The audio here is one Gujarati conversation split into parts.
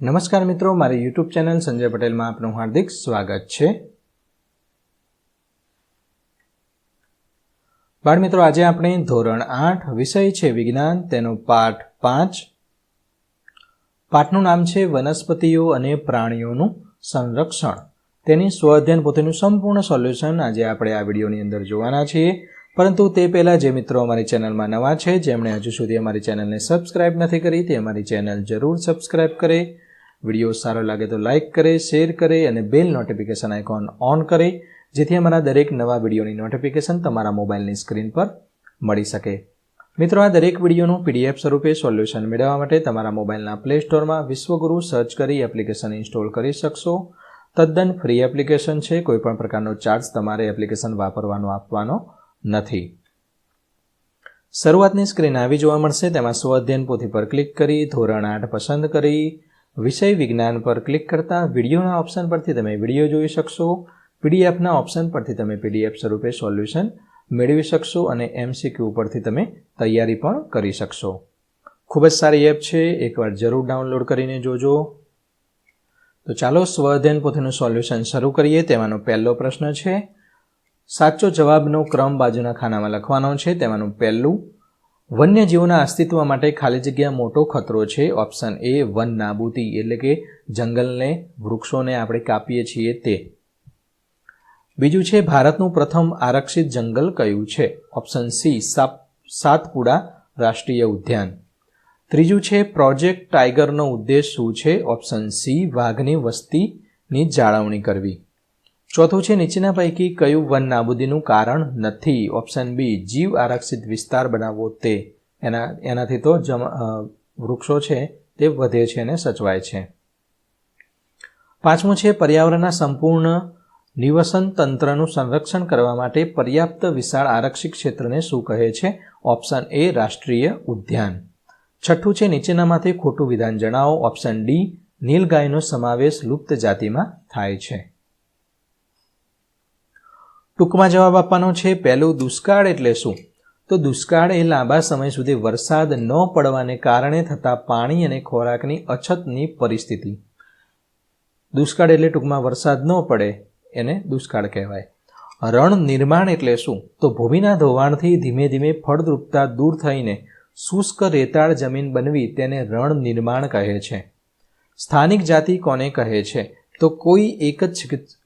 નમસ્કાર મિત્રો, મારી યુટ્યુબ ચેનલ સંજય પટેલમાં આપનું હાર્દિક સ્વાગત છે. બાળમિત્રો આજે આપણે ધોરણ આઠ, વિષય છે વિજ્ઞાન, તેનો પાઠ પાંચ. પાઠનું નામ છે વનસ્પતિઓ અને પ્રાણીઓનું સંરક્ષણ. તેની સ્વઅધ્યયન પોતેનું સંપૂર્ણ સોલ્યુશન આજે આપણે આ વિડીયોની અંદર જોવાના છીએ. પરંતુ તે પહેલાં જે મિત્રો અમારી ચેનલમાં નવા છે, જેમણે હજુ સુધી અમારી ચેનલને સબસ્ક્રાઇબ નથી કરી, તે અમારી ચેનલ જરૂર સબસ્ક્રાઇબ કરે. વીડિયો સારો લાગે તો લાઇક કરે શેર કરે અને બેલ નોટિફિકેશન આઇકોન ઓન કરે, જેથી અમારા દરેક નવા વિડીયોની નોટિફિકેશન તમારા મોબાઈલની સ્ક્રીન પર મળી શકે. મિત્રો, આ દરેક વિડીયોનું પીડીએફ સ્વરૂપે સોલ્યુશન મેળવવા માટે તમારા મોબાઈલના પ્લે સ્ટોરમાં વિશ્વગુરુ સર્ચ કરી એપ્લિકેશન ઇન્સ્ટોલ કરી શકશો. તદ્દન ફ્રી એપ્લિકેશન છે, કોઈપણ પ્રકારનો ચાર્જ તમારે એપ્લિકેશન વાપરવાનો, આપવાનો નથી. શરૂઆતની સ્ક્રીન આવી જોવા મળશે, તેમાં સ્વ અધ્યયન પોથી પર ક્લિક કરી, ધોરણ આઠ પસંદ કરી વિષય વિજ્ઞાન પર ક્લિક કરતાં વિડીયોના ઓપ્શન પરથી તમે વીડિયો જોઈ શકશો, પીડીએફના ઓપ્શન પરથી તમે પીડીએફ સ્વરૂપે સોલ્યુશન મેળવી શકશો અને એમસીક્યુ પરથી તમે તૈયારી પણ કરી શકશો. ખૂબ જ સારી એપ છે, એકવાર જરૂર ડાઉનલોડ કરીને જોજો. તો ચાલો સ્વ અધ્યયન પોથીનું સોલ્યુશન શરૂ કરીએ. તેમાંનો પહેલો પ્રશ્ન છે, સાચો જવાબનો ક્રમ બાજુના ખાનામાં લખવાનો છે. તેમાંનું પહેલું વન્યજીવોના અસ્તિત્વ માટે ખાલી જગ્યા મોટો ખતરો છે. ઓપ્શન એ વન નાબૂદી, એટલે કે જંગલને, વૃક્ષોને આપણે કાપીએ છીએ તે. બીજું છે ભારતનું પ્રથમ આરક્ષિત જંગલ કયું છે? ઓપ્શન સી સાતપુડા રાષ્ટ્રીય ઉદ્યાન. ત્રીજું છે પ્રોજેક્ટ ટાઈગરનો ઉદ્દેશ શું છે? ઓપ્શન સી, વાઘની વસ્તીની જાળવણી કરવી. ચોથું છે, નીચેના પૈકી કયું વન નાબૂદીનું કારણ નથી? ઓપ્શન બી, જીવ આરક્ષિત વિસ્તાર બનાવવો તે. એના, એનાથી તો વૃક્ષો છે તે વધે છે અને સચવાય છે. પાંચમું છે, પર્યાવરણના સંપૂર્ણ નિવસન તંત્રનું સંરક્ષણ કરવા માટે પર્યાપ્ત વિશાળ આરક્ષિત ક્ષેત્રને શું કહે છે? ઓપ્શન એ, રાષ્ટ્રીય ઉદ્યાન. છઠ્ઠું છે, નીચેનામાંથી ખોટું વિધાન જણાવો. ઓપ્શન ડી, નીલગાયનો સમાવેશ લુપ્ત જાતિમાં થાય છે. ટૂંકમાં જવાબ આપવાનો છે, પહેલું દુષ્કાળ એટલે શું? તો દુષ્કાળ એ લાંબા સમય સુધી વરસાદ ન પડવાને કારણે થતા પાણી અને ખોરાકની અછતની પરિસ્થિતિ. દુષ્કાળ એટલે ટૂંકમાં વરસાદ ન પડે, એને દુષ્કાળ કહેવાય. રણ નિર્માણ એટલે શું? તો ભૂમિના ધોવાણથી ધીમે ધીમે ફળદ્રુપતા દૂર થઈને શુષ્ક રેતાળ જમીન બનવી તેને રણ નિર્માણ કહે છે. સ્થાનિક જાતિ કોને કહે છે? તો કોઈ એક જ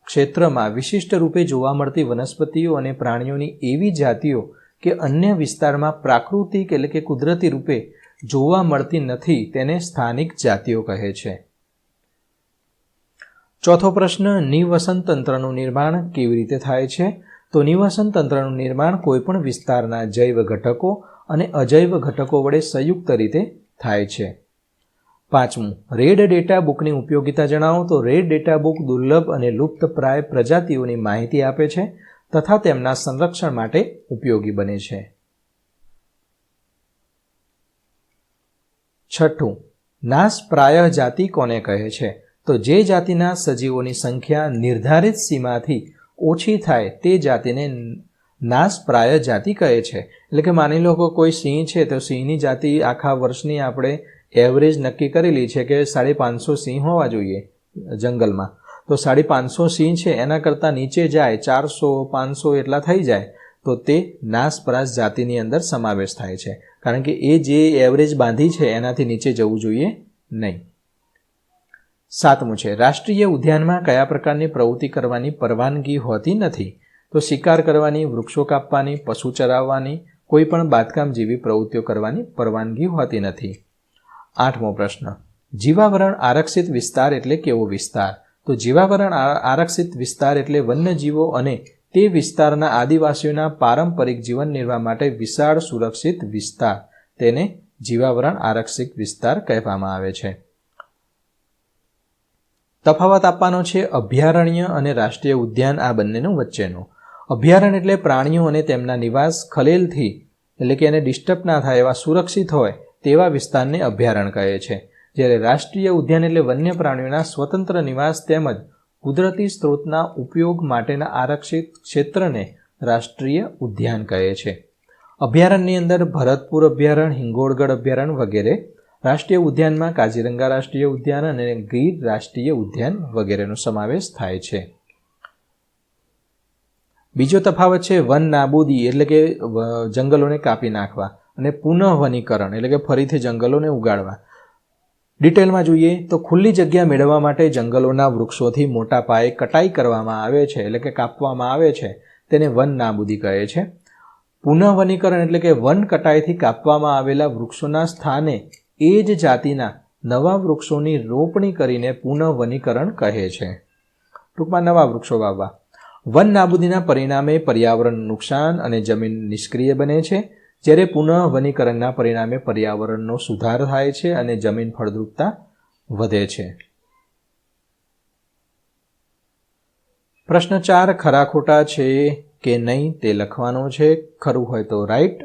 ક્ષેત્રમાં વિશિષ્ટ રૂપે જોવા મળતી વનસ્પતિઓ અને પ્રાણીઓની એવી જાતિઓ કે અન્ય વિસ્તારમાં પ્રાકૃતિક એટલે કે કુદરતી રૂપે જોવા મળતી નથી તેને સ્થાનિક જાતિઓ કહે છે. ચોથો પ્રશ્ન, નિવસન તંત્રનું નિર્માણ કેવી રીતે થાય છે? તો નિવસન તંત્રનું નિર્માણ કોઈપણ વિસ્તારના જૈવ ઘટકો અને અજૈવ ઘટકો વડે સંયુક્ત રીતે થાય છે. પાંચમું, રેડ ડેટા બુકની ઉપયોગિતા જણાવો તો રેડ ડેટા બુક દુર્લભ અને લુપ્તપ્રાય પ્રજાતિઓની માહિતી આપે છે તથા તેમના સંરક્ષણ માટે ઉપયોગી બને છે. છઠ્ઠું, નાશ પ્રાય જાતિ કોને કહે છે? તો જે જાતિના સજીવોની સંખ્યા નિર્ધારિત સીમાથી ઓછી થાય તે જાતિને નાશ પ્રાય જાતિ કહે છે. એટલે કે માની લો કોઈ સિંહ છે તો સિંહની જાતિ આખા વર્ષની આપણે એવરેજ નક્કી કરેલી છે કે સાડી પાંચસો સિંહ હોવા જોઈએ જંગલમાં. તો સાડી પાંચસો સિંહ છે, એના કરતાં નીચે જાય, ચારસો, પાંચસો એટલા થઈ જાય, તો તે નાસપરાસ જાતિની અંદર સમાવેશ થાય છે. કારણ કે એ જે એવરેજ બાંધી છે, એનાથી નીચે જવું જોઈએ નહીં. સાતમું છે, રાષ્ટ્રીય ઉદ્યાનમાં કયા પ્રકારની પ્રવૃત્તિ કરવાની પરવાનગી હોતી નથી? તો શિકાર કરવાની, વૃક્ષો કાપવાની, પશુ ચરાવવાની, કોઈ પણ બાંધકામ જેવી પ્રવૃત્તિઓ કરવાની પરવાનગી હોતી નથી. આઠમો પ્રશ્ન. જીવાવરણ આરક્ષિત વિસ્તાર એટલે કેવો વિસ્તાર? તો જીવાવરણ આરક્ષિત વિસ્તાર એટલે વન્યજીવો અને તે વિસ્તારના આદિવાસીઓના પારંપરિક જીવન નિર્વાહ માટે વિશાળ સુરક્ષિત વિસ્તાર. તેને જીવાવરણ આરક્ષિત વિસ્તાર કહેવામાં આવે છે. તફાવત આપવાનો છે અભયારણ્ય અને રાષ્ટ્રીય ઉદ્યાન આ બંનેનું વચ્ચેનું. અભયારણ્ય એટલે પ્રાણીઓ અને તેમના નિવાસ ખલેલથી, એટલે કે એને ડિસ્ટર્બ ના થાય એવા સુરક્ષિત હોય તેવા વિસ્તારને અભયારણ્ય કહે છે. જ્યારે રાષ્ટ્રીય ઉદ્યાન એટલે વન્ય પ્રાણીઓના સ્વતંત્ર નિવાસ તેમજ કુદરતી સ્ત્રોતના ઉપયોગ માટેના આરક્ષિત ક્ષેત્રને રાષ્ટ્રીય ઉદ્યાન કહે છે. અભયારણ્યની અંદર ભરતપુર અભયારણ્ય હિંગોળગઢ અભયારણ્ય વગેરે રાષ્ટ્રીય ઉદ્યાનમાં કાજીરંગા રાષ્ટ્રીય ઉદ્યાન અને ગીર રાષ્ટ્રીય ઉદ્યાન વગેરેનો સમાવેશ થાય છે. બીજો તફાવત છે વન નાબૂદી, એટલે કે જંગલોને કાપી નાખવા. અને પુનઃ વનીકરણ એટલે કે ફરીથી જંગલોને ઉગાડવા. ડિટેલમાં જોઈએ તો ખુલ્લી જગ્યા મેળવવા માટે જંગલોના વૃક્ષોથી મોટા પાયે કટાઈ કરવામાં આવે છે, એટલે કે કાપવામાં આવે છે. તેને વન નાબૂદી કહે છે. પુનઃ વનીકરણ એટલે કે વન કટાઈથી કાપવામાં આવેલા વૃક્ષોના સ્થાને એ જ જાતિના નવા વૃક્ષોની રોપણી કરીને પુનઃવનીકરણ કહે છે. ટૂંકમાં નવા વૃક્ષો વાવવા. વન નાબૂદીના પરિણામે પર્યાવરણ નુકસાન અને જમીન નિષ્ક્રિય બને છે. જ્યારે પુનઃ વનીકરણના પરિણામે પર્યાવરણનો સુધાર થાય છે અને જમીન ફળદ્રુપતા વધે છે. પ્રશ્ન ચાર, ખરા ખોટા છે કે નહીં તે લખવાનો છે. ખરું હોય તો રાઈટ,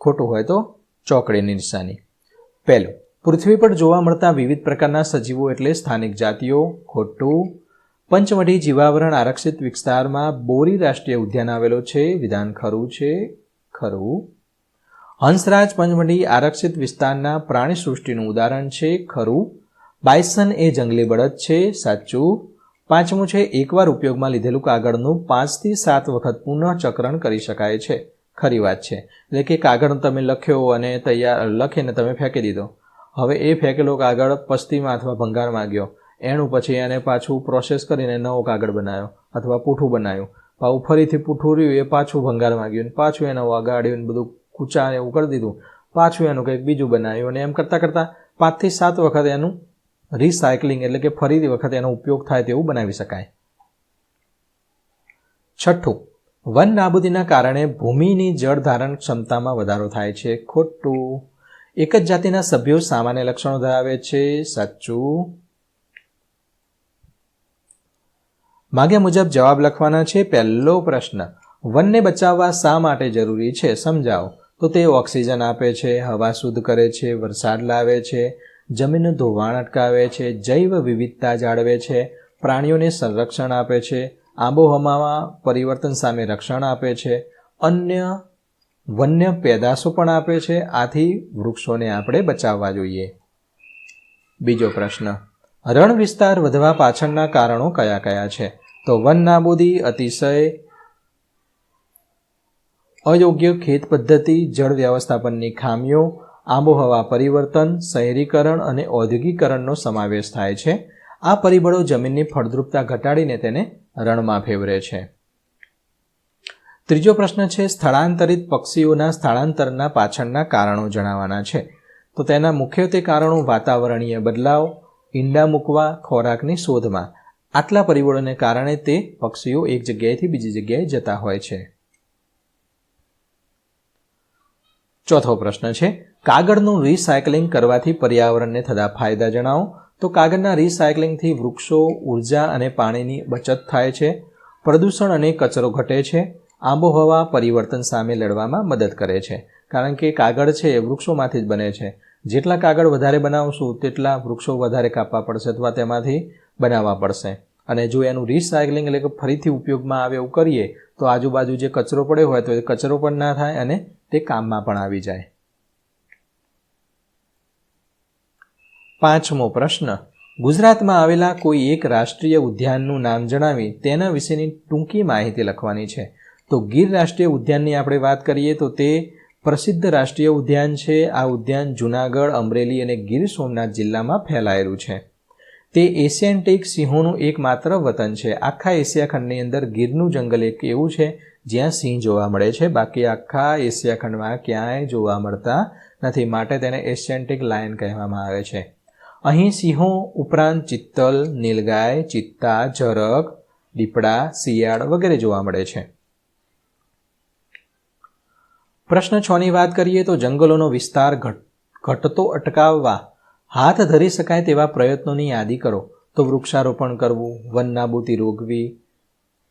ખોટું હોય તો ચોકડીની નિશાની. પહેલું, પૃથ્વી પર જોવા મળતા વિવિધ પ્રકારના સજીવો એટલે સ્થાનિક જાતિઓ, ખોટું. પંચમઢી જીવાવરણ આરક્ષિત વિસ્તારમાં બોરી રાષ્ટ્રીય ઉદ્યાન આવેલો છે. વિધાન ખરું છે? ખરું. હંસરાજ પંચમઢી આરક્ષિત વિસ્તારના પ્રાણી સૃષ્ટિનું ઉદાહરણ છે, ખરું. બાયસન એ જંગલી બળદ છે, સાચું. પાંચમું છે, એકવાર ઉપયોગમાં લીધેલું કાગળનું પાંચથી સાત વખત પુનઃચક્રણ કરી શકાય છે. ખરી વાત છે. એટલે કે કાગળ તમે લખ્યો અને તૈયાર, લખીને તમે ફેંકી દીધો. હવે એ ફેંકેલો કાગળ પસ્તીમાં અથવા ભંગારમાં ગયો. એનું પછી એને પાછું પ્રોસેસ કરીને નવો કાગળ બનાવ્યો અથવા પૂઠું બનાવ્યું પાછું ફરીથી પૂઠું રહ્યું, એ પાછું ભંગારમાં ગયું પાછું એ નવું ને બધું કૂચા એવું કરી દીધું. પાછું એનું કંઈક બીજું બનાવ્યું અને એમ કરતાં કરતાં પાંચથી સાત વખત એનું રિસાયકલિંગ એટલે કે ફરીથી વખત એનો ઉપયોગ થાય તેવું બનાવી શકાય. છઠ્ઠું, વન નાબૂદીના કારણે ભૂમિની જળ ધારણ ક્ષમતામાં વધારો થાય છે. ખોટું. એક જ જાતિના સભ્યો સામાન્ય લક્ષણો ધરાવે છે. સાચું. માગ્યા મુજબ જવાબ લખવાના છે. પહેલો પ્રશ્ન, વનને બચાવવા શા માટે જરૂરી છે? સમજાવો. તો તે ઓક્સિજન આપે છે, હવા શુદ્ધ કરે છે, વરસાદ લાવે છે જમીનનું ધોવાણ અટકાવે છે, જૈવ વિવિધતા જાળવે છે, પ્રાણીઓને સંરક્ષણ આપે છે, આબોહવામાં પરિવર્તન સામે રક્ષણ આપે છે, અન્ય વન્ય પેદાશો પણ આપે છે, આથી વૃક્ષોને આપણે બચાવવા જોઈએ. બીજો પ્રશ્ન. રણ વિસ્તાર વધવા પાછળના કારણો કયા કયા છે? તો વન નાબૂદી અતિશય અયોગ્ય ખેત પદ્ધતિ, જળ વ્યવસ્થાપનની ખામીઓ, આબોહવા પરિવર્તન, શહેરીકરણ અને ઔદ્યોગિકરણનો સમાવેશ થાય છે. આ પરિબળો જમીનની ફળદ્રુપતા ઘટાડીને તેને રણમાં ફેવરે છે. ત્રીજો પ્રશ્ન છે, સ્થળાંતરિત પક્ષીઓના સ્થળાંતરના પાછળના કારણો જણાવવાના છે. તો તેના મુખ્યત્વે કારણો વાતાવરણીય બદલાવ, ઈંડા મૂકવા, ખોરાકની શોધમાં. આટલા પરિબળોને કારણે તે પક્ષીઓ એક જગ્યાએથી બીજી જગ્યાએ જતા હોય છે. ચોથો પ્રશ્ન છે, કાગળનું રિસાયકલિંગ કરવાથી પર્યાવરણને થતા ફાયદા જણાવો. તો કાગળના રિસાયકલિંગથી વૃક્ષો, ઊર્જા અને પાણીની બચત થાય છે. પ્રદૂષણ અને કચરો ઘટે છે. આબોહવા પરિવર્તન સામે લડવામાં મદદ કરે છે. કારણ કે કાગળ છે એ વૃક્ષોમાંથી જ બને છે. જેટલા કાગળ વધારે બનાવશું, તેટલા વૃક્ષો વધારે કાપવા પડશે અથવા તેમાંથી બનાવવા પડશે. અને જો એનું રિસાયકલિંગ એટલે કે ફરીથી ઉપયોગમાં આવે એવું કરીએ, તો આજુબાજુ જે કચરો પડ્યો હોય તો એ કચરો પણ ના થાય અને તે કામમાં પણ આવી જાય. પાંચમો પ્રશ્ન. ગુજરાતમાં આવેલા કોઈ એક રાષ્ટ્રીય ઉદ્યાનનું નામ જણાવી તેના વિશેની ટૂંકી માહિતી લખવાની છે. તો ગીર રાષ્ટ્રીય ઉદ્યાનની આપણે વાત કરીએ તો તે પ્રસિદ્ધ રાષ્ટ્રીય ઉદ્યાન છે. આ ઉદ્યાન જુનાગઢ, અમરેલી અને ગીર સોમનાથ જિલ્લામાં ફેલાયેલું છે. તે એશિયન્ટિક સિંહોનું એકમાત્ર વતન છે. આખા એશિયા ખંડની અંદર ગીરનું જંગલ એક એવું છે, જ્યાં સિંહ જોવા મળે છે. બાકી આખા એશિયા ખંડમાં ક્યાંય જોવા મળતા નથી. માટે તેને એશિયન્ટિક લાયન કહેવામાં આવે છે. અહીં સિંહો ઉપરાંત ચિત્તલ, નીલગાય, ચિત્તા ઝરક દીપડા, શિયાળ વગેરે જોવા મળે છે. પ્રશ્ન છ ની વાત કરીએ તો જંગલોનો વિસ્તાર ઘટતો અટકાવવા હાથ ધરી શકાય તેવા પ્રયત્નોની યાદી કરો. તો વૃક્ષારોપણ કરવું વન નાબૂદી રોકવી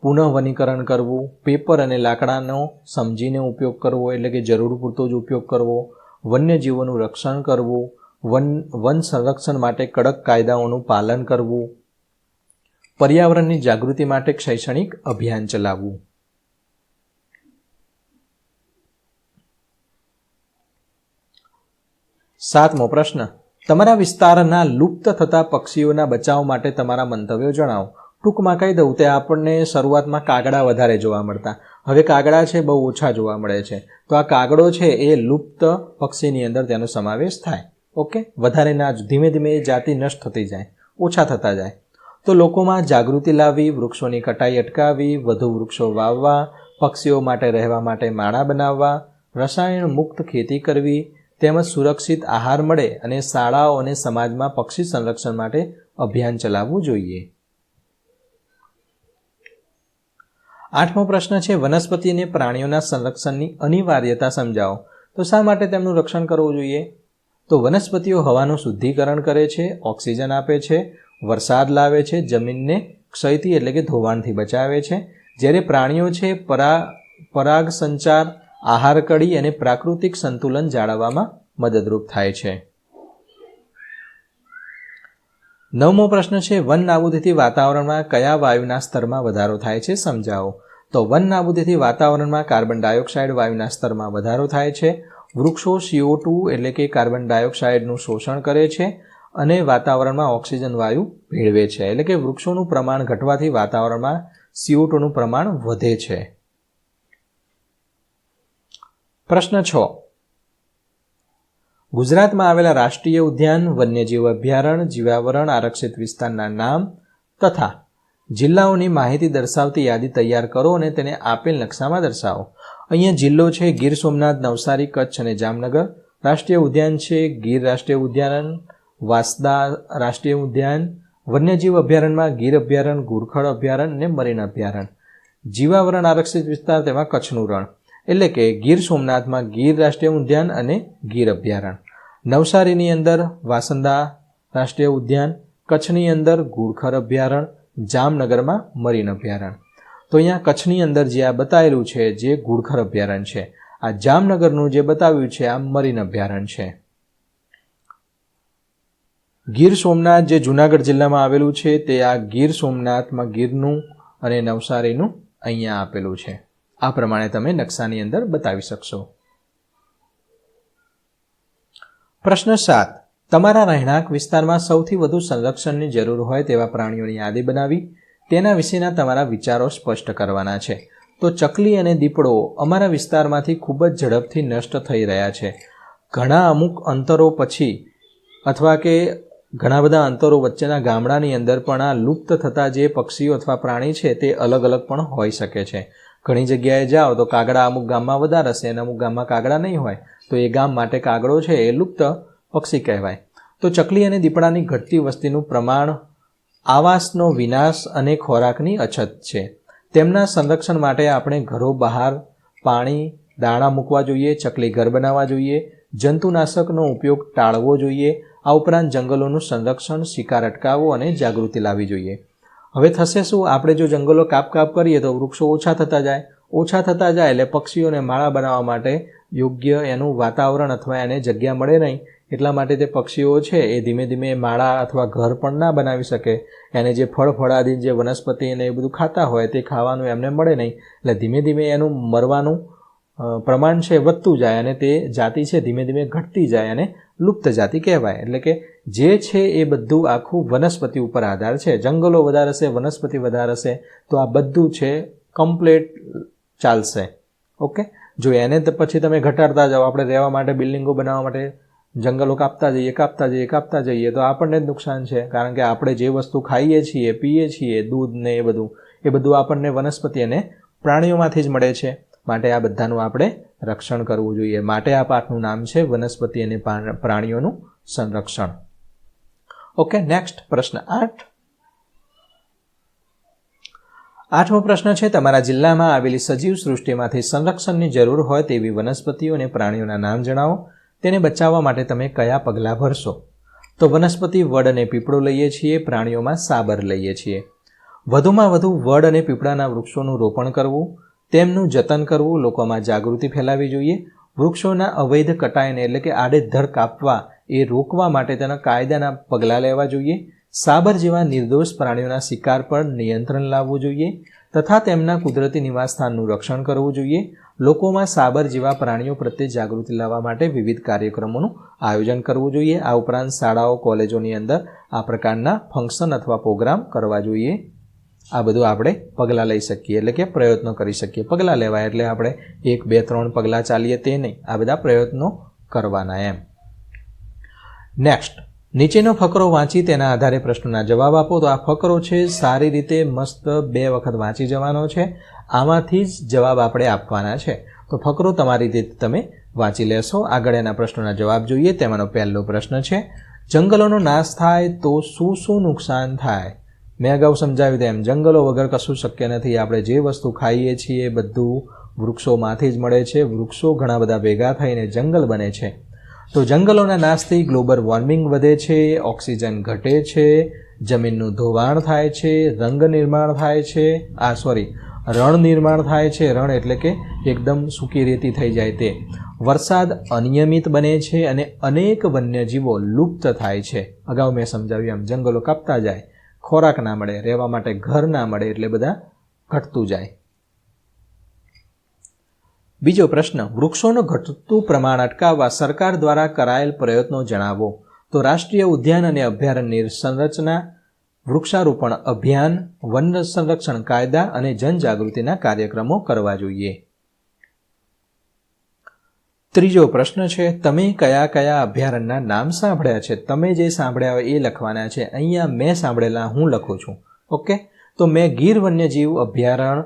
પુનઃ વનીકરણ કરવું, પેપર અને લાકડાનો સમજીને ઉપયોગ કરવો, એટલે કે જરૂર પૂરતો જ ઉપયોગ કરવો, વન્યજીવોનું રક્ષણ કરવું, વન વન સંરક્ષણ માટે કડક કાયદાઓનું પાલન કરવું, પર્યાવરણની જાગૃતિ માટે શૈક્ષણિક અભિયાન ચલાવવું. સાતમો પ્રશ્ન. તમારા વિસ્તારના લુપ્ત થતા પક્ષીઓના બચાવ માટે તમારા મંતવ્યો જણાવો. ટૂંકમાં કહી દઉં, તે આપણને શરૂઆતમાં કાગડા વધારે જોવા મળતા. હવે કાગડા છે, બહુ ઓછા જોવા મળે છે. તો આ કાગડો છે, એ લુપ્ત પક્ષીની અંદર તેનો સમાવેશ થાય. ઓકે? વધારે ના ધીમે ધીમે એ જાતિ નષ્ટ થતી જાય, ઓછા થતા જાય. તો લોકોમાં જાગૃતિ લાવી વૃક્ષોની કટાઈ અટકાવી વધુ વૃક્ષો વાવવા, પક્ષીઓ માટે રહેવા માટે માળા બનાવવા, રસાયણ મુક્ત ખેતી કરવી તેમજ સુરક્ષિત આહાર મળે અને શાળાઓ અને સમાજમાં પક્ષી સંરક્ષણ માટે અભિયાન ચલાવવું જોઈએ. આઠમો પ્રશ્ન છે, વનસ્પતિ અને પ્રાણીઓના સંરક્ષણની અનિવાર્યતા સમજાવો. તો શા માટે તેમનું રક્ષણ કરવું જોઈએ? તો વનસ્પતિઓ હવાનું શુદ્ધિકરણ કરે છે, ઓક્સિજન આપે છે, વરસાદ લાવે છે, જમીનને ક્ષયથી એટલે કે ધોવાણથી બચાવે છે. જ્યારે પ્રાણીઓ છે, પરા પરાગ સંચાર આહાર કડી અને પ્રાકૃતિક સંતુલન જાળવવામાં મદદરૂપ થાય છે. નવમો પ્રશ્ન છે, વન નાબૂદીથી વાતાવરણમાં કયા વાયુના સ્તરમાં વધારો થાય છે સમજાવો. તો વન નાબૂદીથી વાતાવરણમાં કાર્બન ડાયોક્સાઇડ વાયુના સ્તરમાં વધારો થાય છે, વૃક્ષો સીઓ ટુ એટલે કે કાર્બન ડાયોક્સાઇડનું શોષણ કરે છે અને વાતાવરણમાં ઓક્સિજન વાયુ ભેળવે છે. એટલે કે વૃક્ષોનું પ્રમાણ ઘટવાથી વાતાવરણમાં સીઓ ટુનું પ્રમાણ વધે છે. પ્રશ્ન છ. ગુજરાતમાં આવેલા રાષ્ટ્રીય ઉદ્યાન, વન્યજીવ અભયારણ્ય જીવાવરણ આરક્ષિત વિસ્તારના નામ તથા જિલ્લાઓની માહિતી દર્શાવતી યાદી તૈયાર કરો અને તેને આપેલ નકશામાં દર્શાવો. અહીંયા જિલ્લો છે ગીર સોમનાથ, નવસારી, કચ્છ અને જામનગર. રાષ્ટ્રીય ઉદ્યાન છે ગીર રાષ્ટ્રીય ઉદ્યાન, વાંસદા રાષ્ટ્રીય ઉદ્યાન, વન્યજીવ અભયારણ્યમાં ગીર અભયારણ્ય, ગુરખડ અભયારણ્ય અને મરીન અભયારણ્ય. જીવાવરણ આરક્ષિત વિસ્તાર તેમાં કચ્છનું રણ. એટલે કે ગીર સોમનાથમાં ગીર રાષ્ટ્રીય ઉદ્યાન અને ગીર અભયારણ્ય. નવસારીની અંદર વાસંદા રાષ્ટ્રીય ઉદ્યાન, કચ્છની અંદર ગુરખર અભયારણ્ય, જામનગરમાં મરીન અભયારણ્ય. તો અહીંયા કચ્છની અંદર જે આ બતાવેલું છે જે ગુડખર અભયારણ્ય છે, આ જામનગરનું જે બતાવ્યું છે આ મરીન અભયારણ્ય છે. ગીર સોમનાથ જે જુનાગઢ જિલ્લામાં આવેલું છે તે આ ગીર સોમનાથમાં ગીરનું અને નવસારીનું અહીંયા આપેલું છે. આ પ્રમાણે તમે નકશાની અંદર બતાવી શકશો. પ્રશ્ન સાત. તમારા રહેણાંક વિસ્તારમાં સૌથી વધુ સંરક્ષણની જરૂર હોય તેવા પ્રાણીઓની યાદી બનાવી, તેના વિશેના તમારા વિચારો સ્પષ્ટ કરવાના છે. તો ચકલી અને દીપડો અમારા વિસ્તારમાંથી ખૂબ જ ઝડપથી નષ્ટ થઈ રહ્યા છે. ઘણા અમુક અંતરો પછી, અથવા કે ઘણા બધા અંતરો વચ્ચેના ગામડાની અંદર પણ આ લુપ્ત થતા જે પક્ષીઓ અથવા પ્રાણી છે તે અલગ અલગ પણ હોઈ શકે છે. ઘણી જગ્યાએ જાઓ તો કાગડા અમુક ગામમાં વધારે હશે અને અમુક ગામમાં કાગડા નહીં હોય, તો એ ગામ માટે કાગડો છે એ લુપ્ત પક્ષી કહેવાય. તો ચકલી અને દીપડાની ઘટતી વસ્તીનું પ્રમાણ આવાસનો વિનાશ અને ખોરાકની અછત છે. તેમના સંરક્ષણ માટે આપણે ઘરો બહાર, પાણી, દાણા મૂકવા જોઈએ, ચકલી ઘર બનાવવા જોઈએ, જંતુનાશકનો ઉપયોગ ટાળવો જોઈએ, આ ઉપરાંત જંગલોનું સંરક્ષણ, શિકાર અટકાવવો અને જાગૃતિ લાવવી જોઈએ. હવે થશે શું? આપણે જો જંગલો કાપ કાપ કરીએ તો વૃક્ષો ઓછા થતા જાય. ઓછા થતા જાય એટલે પક્ષીઓને માળા બનાવવા માટે યોગ્ય એનું વાતાવરણ અથવા એને જગ્યા મળે નહીં. એટલા માટે તે પક્ષીઓ છે એ ધીમે ધીમે માળા અથવા ઘર પણ ના બનાવી શકે. એને જે ફળ ફળાદી જે વનસ્પતિ અને એ બધું ખાતા હોય તે ખાવાનું એમને મળે નહીં. એટલે ધીમે ધીમે એનું મરવાનું પ્રમાણ છે વધતું જાય અને તે જાતિ છે ધીમે ધીમે ઘટતી જાય અને લુપ્ત જાતિ કહેવાય. એટલે કે જે છે એ બધું આખું વનસ્પતિ ઉપર આધાર છે. જંગલો વધારશે, વનસ્પતિ વધારે હશે તો આ બધું છે કમ્પ્લેટ ચાલશે. ઓકે જો એને તો પછી તમે ઘટાડતા જાઓ, આપણે રહેવા માટે બિલ્ડિંગો બનાવવા માટે જંગલો કાપતા જઈએ કાપતા જઈએ કાપતા જઈએ, તો આપણને જ નુકસાન છે. કારણ કે આપણે જે વસ્તુ ખાઈએ છીએ, પીએ છીએ, દૂધ ને એ બધું એ બધું આપણને વનસ્પતિ અને પ્રાણીઓમાંથી જ મળે છે. માટે આ બધાનું આપણે રક્ષણ કરવું જોઈએ. માટે આ પાઠનું નામ છે વનસ્પતિ અને પ્રાણીઓનું સંરક્ષણ. ઓકે નેક્સ્ટ પ્રશ્ન આઠ. આઠમો પ્રશ્ન છે, તમારા જિલ્લામાં આવેલી સજીવ સૃષ્ટિમાંથી સંરક્ષણની જરૂર હોય તેવી વનસ્પતિઓ અને પ્રાણીઓના નામ જણાવો. તેને બચાવવા માટે તમે કયા પગલાં ભરશો? તો વનસ્પતિ વડ અને પીપળો લઈએ છીએ, પ્રાણીઓમાં સાબર લઈએ છીએ. વધુમાં વધુ વડ અને પીપળાના વૃક્ષોનું રોપણ કરવું, તેમનું જતન કરવું, લોકોમાં જાગૃતિ ફેલાવવી જોઈએ. વૃક્ષોના અવૈધ કટાઈને એટલે કે આડેધડ કાપવા એ રોકવા માટે તેના કાયદાના પગલાં લેવા જોઈએ. સાબર જેવા નિર્દોષ પ્રાણીઓના શિકાર પર નિયંત્રણ લાવવું જોઈએ તથા તેમના કુદરતી નિવાસસ્થાનનું રક્ષણ કરવું જોઈએ. લોકોમાં સાબર જેવા પ્રાણીઓ પ્રત્યે જાગૃતિ લાવવા માટે વિવિધ કાર્યક્રમોનું આયોજન કરવું જોઈએ. આ ઉપરાંત શાળાઓ, કોલેજોની અંદર આ પ્રકારના ફંક્શન અથવા પ્રોગ્રામ કરવા જોઈએ. આ બધું આપણે પગલાં લઈ શકીએ એટલે કે પ્રયત્નો કરી શકીએ. પગલાં લેવાય એટલે આપણે એક, બે, ત્રણ પગલાં ચાલીએ તે નહીં. આ બધા પ્રયત્નો કરવાના એમ. નેક્સ્ટ નીચેનો ફકરો વાંચી તેના આધારે પ્રશ્નોના જવાબ આપો. તો આ ફકરો છે, સારી રીતે મસ્ત બે વખત વાંચી જવાનો છે. આમાંથી જ જવાબ આપણે આપવાના છે. તો ફકરો તમારી રીતે તમે વાંચી લેશો. આગળ એના પ્રશ્નોના જવાબ જોઈએ. તેમાંનો પહેલો પ્રશ્ન છે, જંગલોનો નાશ થાય તો શું શું નુકસાન થાય? મેં અગાઉ સમજાવ્યું તેમ, જંગલો વગર કશું શક્ય નથી. આપણે જે વસ્તુ ખાઈએ છીએ બધું વૃક્ષોમાંથી જ મળે છે. વૃક્ષો ઘણા બધા ભેગા થઈને જંગલ બને છે. તો જંગલોના નાશથી ગ્લોબલ વોર્મિંગ વધે છે, ઓક્સિજન ઘટે છે, જમીનનું ધોવાણ થાય છે, રંગ નિર્માણ થાય છે, આ સોરી રણ નિર્માણ થાય છે, રણ એટલે કે એકદમ સૂકી રેતી થઈ જાય તે. વરસાદ અનિયમિત બને છે અને અનેક વન્યજીવો લુપ્ત થાય છે. અગાઉ મેં સમજાવ્યું એમ, જંગલો કાપતા જાય, ખોરાક ના મળે, રહેવા માટે ઘર ના મળે એટલે બધા ઘટતું જાય. બીજો પ્રશ્ન, વૃક્ષોનું ઘટતું પ્રમાણ અટકાવવા સરકાર દ્વારા કરાયેલ પ્રયત્નો જણાવો. તો રાષ્ટ્રીય ઉદ્યાન અને અભયારણ્યની સંરચના વૃક્ષારોપણ અભિયાન, વન સંરક્ષણ કાયદા અને જનજાગૃતિના કાર્યક્રમો કરવા જોઈએ. ત્રીજો પ્રશ્ન છે, તમે કયા કયા અભયારણ્યના નામ સાંભળ્યા છે? તમે જે સાંભળ્યા હોય એ લખવાના છે. અહીંયા મેં સાંભળેલા હું લખું છું. ઓકે? તો મેં ગીર વન્યજીવ અભયારણ્ય,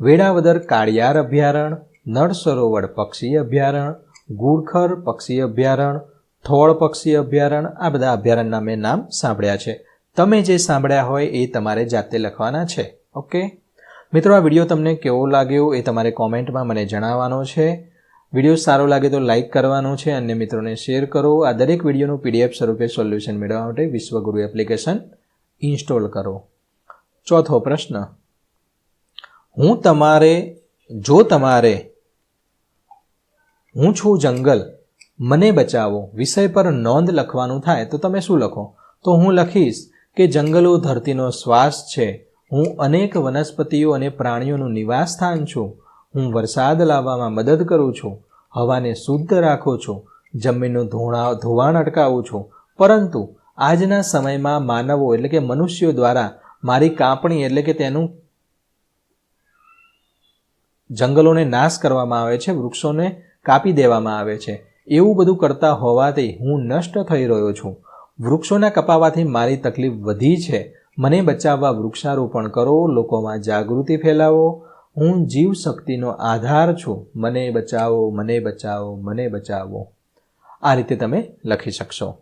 વેળાવદર કાળિયાર અભયારણ્ય નળ સરોવર પક્ષી અભયારણ્ય ગુડખર પક્ષી અભયારણ્ય થોળ પક્ષી અભયારણ્ય આ બધા અભયારણ્યના મેં નામ સાંભળ્યા છે. તમે જે સાંભળ્યા હોય એ તમારે જાતે લખવાના છે. ઓકે? મિત્રો, આ વીડિયો તમને કેવો લાગ્યો એ તમારે કોમેન્ટમાં મને જણાવવાનો છે. વીડિયો સારો લાગે તો લાઇક કરવાનો છે અન્ય મિત્રોને શેર કરો. આ દરેક વિડીયોનું પીડીએફ સ્વરૂપે સોલ્યુશન મેળવવા માટે વિશ્વગુરુ એપ્લિકેશન ઇન્સ્ટોલ કરો. ચોથો પ્રશ્ન. હું તમારે, જો તમારે હું છું જંગલ. મને બચાવો. વિષય પર નોંધ લખવાનું થાય તો તમે શું લખો? તો હું લખીશ કે જંગલો ધરતીનો શ્વાસ છે. હું અનેક વનસ્પતિઓ અને પ્રાણીઓનું નિવાસસ્થાન છું. હું વરસાદ લાવવામાં મદદ કરું છું. હવાને શુદ્ધ રાખું છું. જમીનનું ધોણા, ધોવાણ અટકાવું છું. પરંતુ આજના સમયમાં માનવો એટલે કે મનુષ્યો દ્વારા મારી કાપણી એટલે કે તેનું જંગલોને નાશ કરવામાં આવે છે. વૃક્ષોને કાપી દેવામાં આવે છે. એવું બધું કરતા હોવાથી હું નષ્ટ થઈ રહ્યો છું. વૃક્ષોના કપાવાથી મારી તકલીફ વધી છે. મને બચાવવા વૃક્ષારોપણ કરો, લોકોમાં જાગૃતિ ફેલાવો. હું જીવ શક્તિનો આધાર છું. મને બચાવો મને બચાવો મને બચાવો. આ રીતે તમે લખી શકશો.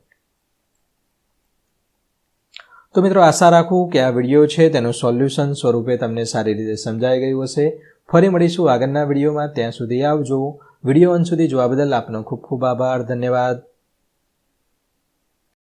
તો મિત્રો આશા રાખું કે આ વીડિયો છે તેનું સોલ્યુશન સ્વરૂપે તમને સારી રીતે સમજાઈ ગયું હશે. ફરી મળીશું આગળના વિડીયોમાં. ત્યાં સુધી આવજો. વીડિયો અંત સુધી જોવા બદલ આપનો ખૂબ ખૂબ આભાર. ધન્યવાદ.